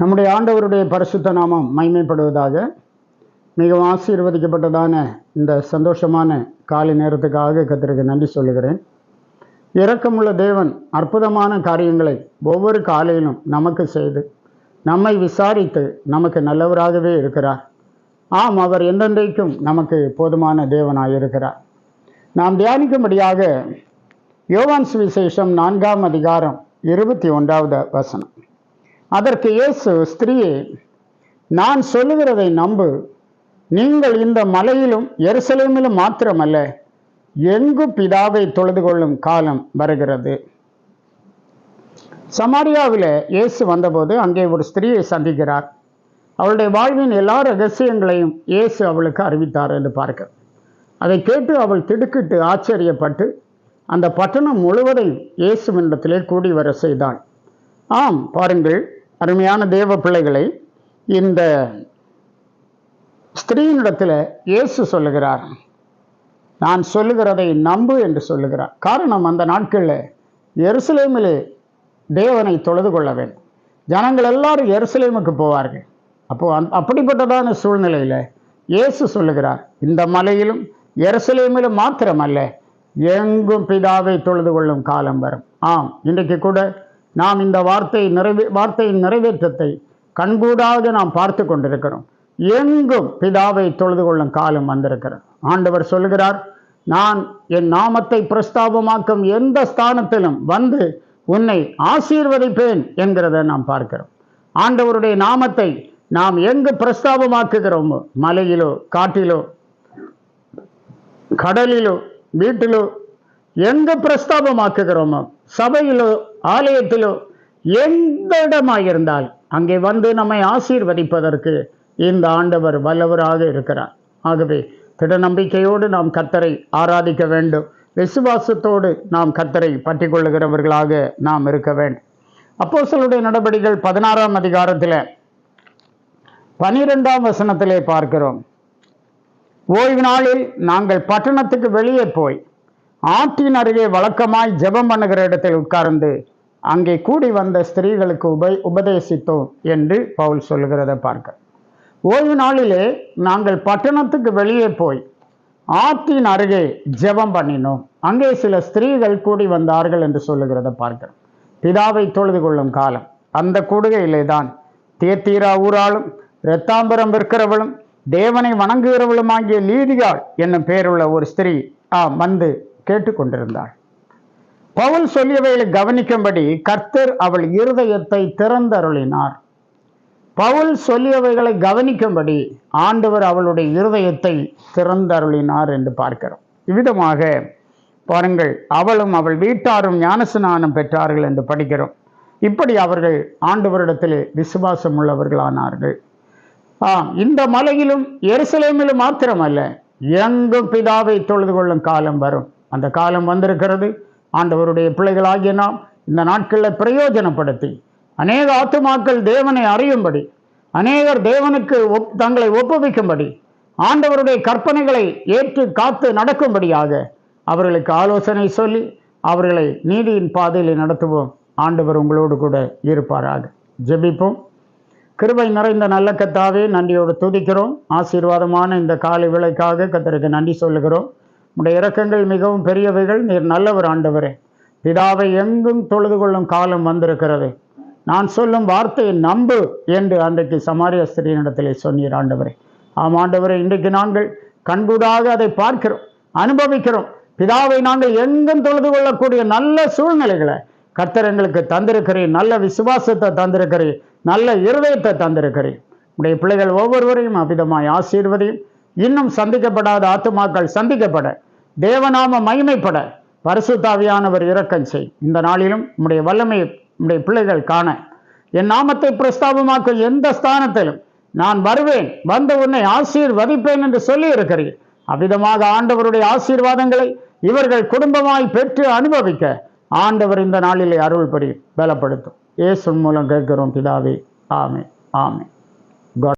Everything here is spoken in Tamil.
நம்முடைய ஆண்டவருடைய பரிசுத்த நாமம் மைமைப்படுவதாக மிகவும் ஆசீர்வதிக்கப்பட்டதான இந்த சந்தோஷமான காலை நேரத்துக்காக கத்திற்கு நன்றி சொல்லுகிறேன். இரக்கமுள்ள தேவன் அற்புதமான காரியங்களை ஒவ்வொரு காலையிலும் நமக்கு செய்து நம்மை விசாரித்து நமக்கு நல்லவராகவே இருக்கிறார். ஆம் அவர் எந்தெந்தைக்கும் நமக்கு போதுமான தேவனாக இருக்கிறார் நாம் தியானிக்கும்படியாக யோவான் சுவிசேஷம் நான்காம் அதிகாரம் இருபத்தி ஒன்றாவது வசனம். அதற்கு இயேசு ஸ்திரீயே நான் சொல்லுகிறதை நம்பு. நீங்கள் இந்த மலையிலும் எருசலேமிலும் மாத்திரமல்ல எங்கு பிதாவை தொழுது கொள்ளும் காலம் வருகிறது. சமாரியாவில் இயேசு வந்தபோது அங்கே ஒரு ஸ்திரீயை சந்திக்கிறார். அவளுடைய வாழ்வின் எல்லா ரகசியங்களையும் இயேசு அவளுக்கு அறிவித்தார் என்று பார்க்க. அதை கேட்டு அவள் திடுக்கிட்டு ஆச்சரியப்பட்டு அந்த பட்டணம் முழுவதையும் இயேசுவினிடத்திலே கூடி வர செய்தாள். ஆம் பாருங்கள் அருமையான தேவ பிள்ளைகளை இந்த ஸ்திரீனிடத்தில் இயேசு சொல்லுகிறார். நான் சொல்லுகிறதை நம்பு என்று சொல்லுகிறார். காரணம் அந்த நாட்களில் எருசலேமிலே தேவனை தொழுது கொள்ள வேண்டும். ஜனங்கள் எல்லாரும் எருசலேமுக்கு போவார்கள். அப்போ அந் அப்படிப்பட்டதான சூழ்நிலையில் இயேசு சொல்லுகிறார் இந்த மலையிலும் எருசலேமிலும் மாத்திரமல்ல எங்கும் பிதாவை தொழுது கொள்ளும் காலம் வரும். ஆம் இன்றைக்கு கூட நாம் இந்த வார்த்தை நிறைவே வார்த்தையின் நிறைவேற்றத்தை கண்கூடாவது நாம் பார்த்து கொண்டிருக்கிறோம். எங்கும் பிதாவை தொழுது கொள்ளும் காலம் வந்திருக்கிறது. ஆண்டவர் சொல்லுகிறார் நான் என் நாமத்தை பிரஸ்தாபமாக்கும் எந்த ஸ்தானத்திலும் வந்து உன்னை ஆசீர்வதிப்பேன் என்கிறத நாம் பார்க்கிறோம். ஆண்டவருடைய நாமத்தை நாம் எங்கு பிரஸ்தாபமாக்குகிறோமோ மலையிலோ காட்டிலோ கடலிலோ வீட்டிலோ எங்கு பிரஸ்தாபமாக்குகிறோமோ சபையிலோ ஆலயத்திலோ எந்த இடமாயிருந்தால் அங்கே வந்து நம்மை ஆசீர்வதிப்பதற்கு இந்த ஆண்டவர் வல்லவராக இருக்கிறார். ஆகவே திட நம்பிக்கையோடு நாம் கத்தரை ஆராதிக்க வேண்டும். விசுவாசத்தோடு நாம் கத்தரை பற்றி கொள்ளுகிறவர்களாக நாம் இருக்க வேண்டும். அப்போ சிலருடைய நடவடிக்கைகள் பதினாறாம் அதிகாரத்தில் பனிரெண்டாம் வசனத்திலே பார்க்கிறோம். ஓய்வு நாளில் நாங்கள் பட்டணத்துக்கு வெளியே போய் ஆற்றின் அருகே வழக்கமாய் ஜெபம் பண்ணுகிற இடத்தில் உட்கார்ந்து அங்கே கூடி வந்த ஸ்திரீகளுக்கு உப உபதேசித்தோம் என்று பவுல் சொல்லுகிறத பார்க்க. ஓய்வு நாளிலே நாங்கள் பட்டணத்துக்கு வெளியே போய் ஆற்றின் அருகே ஜெபம் பண்ணினோம். அங்கே சில ஸ்திரீகள் கூடி வந்தார்கள் என்று சொல்லுகிறத பார்க்கிறோம். பிதாவை தொழுது கொள்ளும் காலம். அந்த கூடுகையிலே தான் தேத்தீரா ஊராளும் இரத்தாம்பரம் விற்கிறவளும் தேவனை வணங்குகிறவளும் ஆகிய லீதியாள் என்னும் பெயருள்ள ஒரு ஸ்திரீ ஆ வந்து கேட்டுக்கொண்டிருந்தாள். பவுல் சொல்லியவைகளை கவனிக்கும்படி கர்த்தர் அவள் இருதயத்தை திறந்தருளினார். பவுல் சொல்லியவைகளை கவனிக்கும்படி ஆண்டவர் அவளுடைய இருதயத்தை திறந்தருளினார் என்று பார்க்கிறோம். இவ்விதமாக பாருங்கள் அவளும் அவள் வீட்டாரும் ஞானஸ்நானம் பெற்றார்கள் என்று படிக்கிறோம். இப்படி அவர்கள் ஆண்டவரிடத்தில் விசுவாசம் உள்ளவர்களானார்கள் ஆம் இந்த மலையிலும் எருசலேமிலும் மாத்திரமல்ல எங்கும் பிதாவை தொழுது கொள்ளும் காலம் வரும். அந்த காலம் வந்திருக்கிறது. ஆண்டவருடைய பிள்ளைகளாகிய நாம் இந்த நாட்களில் பிரயோஜனப்படுத்தி அநேக ஆத்துமாக்கள் தேவனை அறியும்படி அநேகர் தேவனுக்கு ஒப் தங்களை ஒப்புவிக்கும்படி ஆண்டவருடைய கற்பனைகளை ஏற்று காத்து நடக்கும்படியாக அவர்களுக்கு ஆலோசனை சொல்லி அவர்களை நீதியின் பாதையில் நடத்துவோம். ஆண்டவர் உங்களோடு கூட இருப்பாராக. ஜெபிப்போம். கிருபை நிறைந்த நல்ல கத்தாவே நன்றியோடு துதிக்கிறோம். ஆசீர்வாதமான இந்த காலை விலைக்காக கத்தருக்கு நன்றி சொல்லுகிறோம். உடைய இறக்கங்கள் மிகவும் பெரியவைகள் நீர் நல்லவர் ஆண்டவரே. பிதாவை எங்கும் தொழுது கொள்ளும் காலம் வந்திருக்கிறது. நான் சொல்லும் வார்த்தையை நம்பு என்று அன்றைக்கு சமாரிய ஸ்திரீனிடத்திலே சொன்னீர் ஆண்டவரே. ஆம் ஆண்டவரே இன்றைக்கு நாங்கள் கண்கூடாக அதை பார்க்கிறோம் அனுபவிக்கிறோம். பிதாவை நாங்கள் எங்கும் தொழுது கொள்ளக்கூடிய நல்ல சூழ்நிலைகளை கர்த்தர் எங்களுக்கு தந்திருக்கிறேன் நல்ல விசுவாசத்தை தந்திருக்கிறேன் நல்ல இருதயத்தை தந்திருக்கிறேன் உடைய பிள்ளைகள் ஒவ்வொருவரையும் அவ்விதமாய் ஆசீர்வதியும். இன்னும் சந்திக்கப்படாத ஆத்துமாக்கள் சந்திக்கப்பட தேவநாம மகிமைப்பட பரிசுத்தாவியானவர் இரக்கம் செய். இந்த நாளிலும் உம்முடைய வல்லமை உம்முடைய பிள்ளைகள் காண. என் நாமத்தை பிரஸ்தாபமாக்கும் எந்த ஸ்தானத்திலும் நான் வருவேன். வந்த உன்னை ஆசீர்வதிப்பேன் என்று சொல்லி இருக்கிறீர் அவ்விதமாக ஆண்டவருடைய ஆசீர்வாதங்களை இவர்கள் குடும்பமாய் பெற்று அனுபவிக்க ஆண்டவர் இந்த நாளிலே அருள் பரி பலப்படுத்தும். இயேசு மூலம் கேட்கிறோம் பிதாவே. ஆமே ஆமே